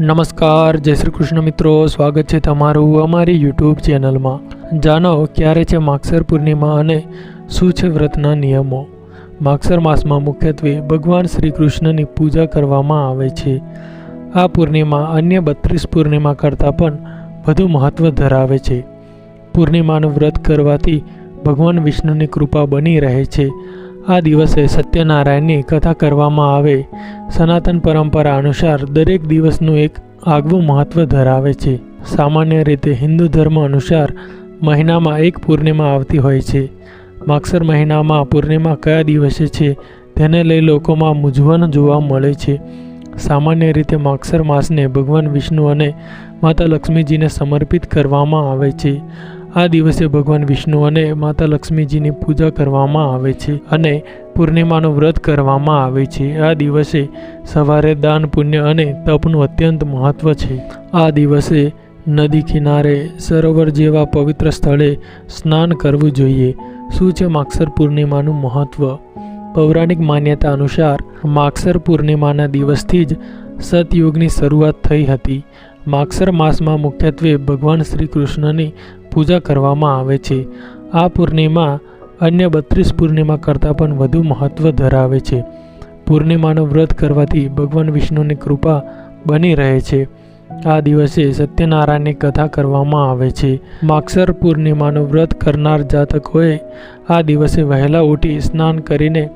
નમસ્કાર, જય શ્રી કૃષ્ણ મિત્રો. સ્વાગત છે તમારું અમારી યુટ્યુબ ચેનલમાં. જાણો, ક્યારે છે માગસર પૂર્ણિમા અને શું છે વ્રતના નિયમો? માગસર માસમાં મુખ્યત્વે ભગવાન શ્રી કૃષ્ણની પૂજા કરવામાં આવે છે. આ પૂર્ણિમા અન્ય બત્રીસ પૂર્ણિમા કરતાં પણ વધુ મહત્ત્વ ધરાવે છે. પૂર્ણિમાનું વ્રત કરવાથી ભગવાન વિષ્ણુની કૃપા બની રહે છે. આ દિવસે સત્યનારાયણની કથા કરવામાં આવે. સનાતન પરંપરા અનુસાર દરેક દિવસનું એક આગવું મહત્ત્વ ધરાવે છે. સામાન્ય રીતે હિન્દુ ધર્મ અનુસાર મહિનામાં એક પૂર્ણિમા આવતી હોય છે. માગસર મહિનામાં પૂર્ણિમા કયા દિવસે છે તેને લઈ લોકોમાં મૂંઝવણ જોવા મળે છે. સામાન્ય રીતે માગસર માસને ભગવાન વિષ્ણુ અને માતા લક્ષ્મીજીને સમર્પિત કરવામાં આવે છે. આ દિવસે ભગવાન વિષ્ણુ અને માતા લક્ષ્મીજીની પૂજા કરવામાં આવે છે અને પૂર્ણિમાનું વ્રત કરવામાં આવે છે. આ દિવસે સવારે દાન, પુણ્ય અને તપનું અત્યંત મહત્ત્વ છે. આ દિવસે નદી કિનારે સરોવર જેવા પવિત્ર સ્થળે સ્નાન કરવું જોઈએ. શું છે માગસર પૂર્ણિમાનું મહત્ત્વ પૌરાણિક માન્યતા અનુસાર માગસર પૂર્ણિમાના દિવસથી જ સતયુગની શરૂઆત થઈ હતી. માગસર માસમાં મુખ્યત્વે ભગવાન શ્રી કૃષ્ણની પૂજા કરવામાં આવે છે. આ પૂર્ણિમા અન્ય બત્રીસ પૂર્ણિમા કરતાં પણ વધુ મહત્ત્વ ધરાવે છે. પૂર્ણિમાનું વ્રત કરવાથી ભગવાન વિષ્ણુની કૃપા બની રહે છે. આ દિવસે સત્યનારાયણની કથા કરવામાં આવે છે. માગસર પૂર્ણિમાનું વ્રત કરનાર જાતકોએ આ દિવસે વહેલા ઉઠી સ્નાન કરીને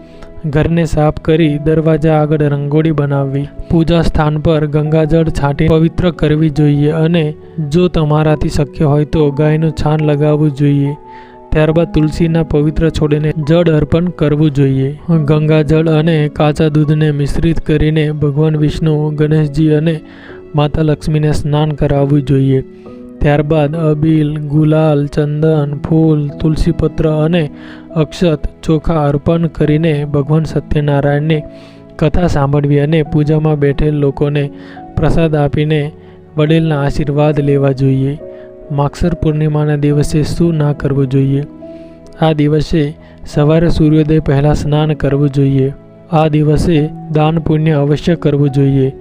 ઘરને સાફ કરી દરવાજા આગળ રંગોળી બનાવવી. પૂજા સ્થાન પર ગંગાજળ છાંટી પવિત્ર કરવી જોઈએ અને જો તમારાથી શક્ય હોય તો ગાયનું છાણ લગાવવું જોઈએ. ત્યારબાદ તુલસીના પવિત્ર છોડને જળ અર્પણ કરવું જોઈએ. ગંગાજળ અને કાચા દૂધને મિશ્રિત કરીને ભગવાન વિષ્ણુ, ગણેશજી અને માતા લક્ષ્મીને સ્નાન કરાવવું જોઈએ. ત્યારબાદ અબીલ, ગુલાલ, ચંદન, ફૂલ, તુલસીપત્ર અને અક્ષત ચોખા અર્પણ કરીને ભગવાન સત્યનારાયણની કથા સાંભળવી અને પૂજામાં બેઠેલ લોકોને પ્રસાદ આપીને વડીલના આશીર્વાદ લેવા જોઈએ. માગસર પૂર્ણિમાના દિવસે શું ના કરવું જોઈએ? આ દિવસે સવારે સૂર્યોદય પહેલાં સ્નાન કરવું જોઈએ. આ દિવસે દાન પુણ્ય અવશ્ય કરવું જોઈએ.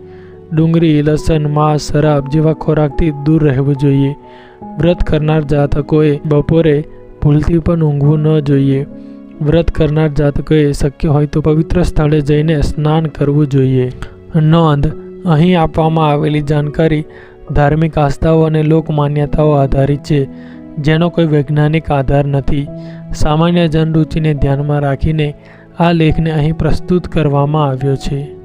ડુંગળી, લસણ, માંસ, શરાબ જેવા ખોરાકથી દૂર રહેવું જોઈએ. વ્રત કરનાર જાતકોએ બપોરે ભૂલથી પણ ઊંઘવું ન જોઈએ. વ્રત કરનાર જાતકોએ શક્ય હોય તો પવિત્ર સ્થળે જઈને સ્નાન કરવું જોઈએ. નોંધ, અહીં આપવામાં આવેલી જાણકારી ધાર્મિક આસ્થાઓ અને લોકમાન્યતાઓ આધારિત છે, જેનો કોઈ વૈજ્ઞાનિક આધાર નથી. સામાન્ય જનરૂચિને ધ્યાનમાં રાખીને આ લેખને અહીં પ્રસ્તુત કરવામાં આવ્યો છે.